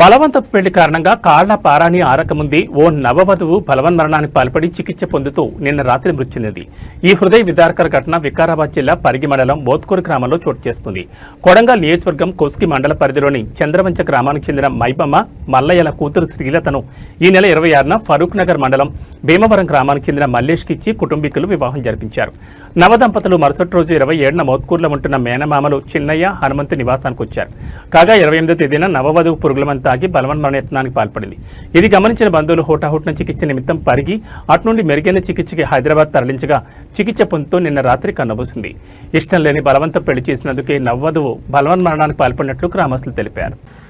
బలవంతపు పెళ్ళి కారణంగా కాళ్ళ పారాని ఆరకముందే ఓ నవవధువు బలవన్మరణానికి పాల్పడి చికిత్స పొందుతూ నిన్న రాత్రి మృతి చెందింది ఈ హృదయ విదారకర ఘటన వికారాబాద్ జిల్లా పరిగి మండలం బోత్కూరు గ్రామంలో చోటు చేసుకుంది. కొడంగల్ నియోజకవర్గం కోస్కి మండల పరిధిలోని చంద్రవంచ గ్రామానికి చెందిన మైబమ్మ మల్లయ్యల కూతురు శ్రీలతను ఈ నెల ఇరవై ఆరున ఫరూక్ నగర్ మండలం భీమవరం గ్రామానికి చెందిన మల్లేష్కి ఇచ్చి కుటుంబీకులు వివాహం జరిపించారు. నవదంపతులు మరుసటి రోజు ఇరవై ఏడున మోత్కూరులో ఉంటున్న మేనమామలు చిన్నయ్య హనుమంతు నివాసానికి వచ్చారు. కాగా ఇరవై ఎనిమిదో తేదీన నవవధువు పురుగులమని తాగి బలవన్మరణయత్నానికి పాల్పడింది. ఇది గమనించిన బంధువులు హోటాహోట్న చికిత్స నిమిత్తం పరిగి అటు నుండి మెరుగైన చికిత్సకి హైదరాబాద్ తరలించగా చికిత్స పొందుతూ నిన్న రాత్రి కన్నబూసింది. ఇష్టం లేని బలవంతం పెళ్ళి చేసినందుకే నవ్వధువు బలవన్మరణానికి పాల్పడినట్లు గ్రామస్తులు తెలిపారు.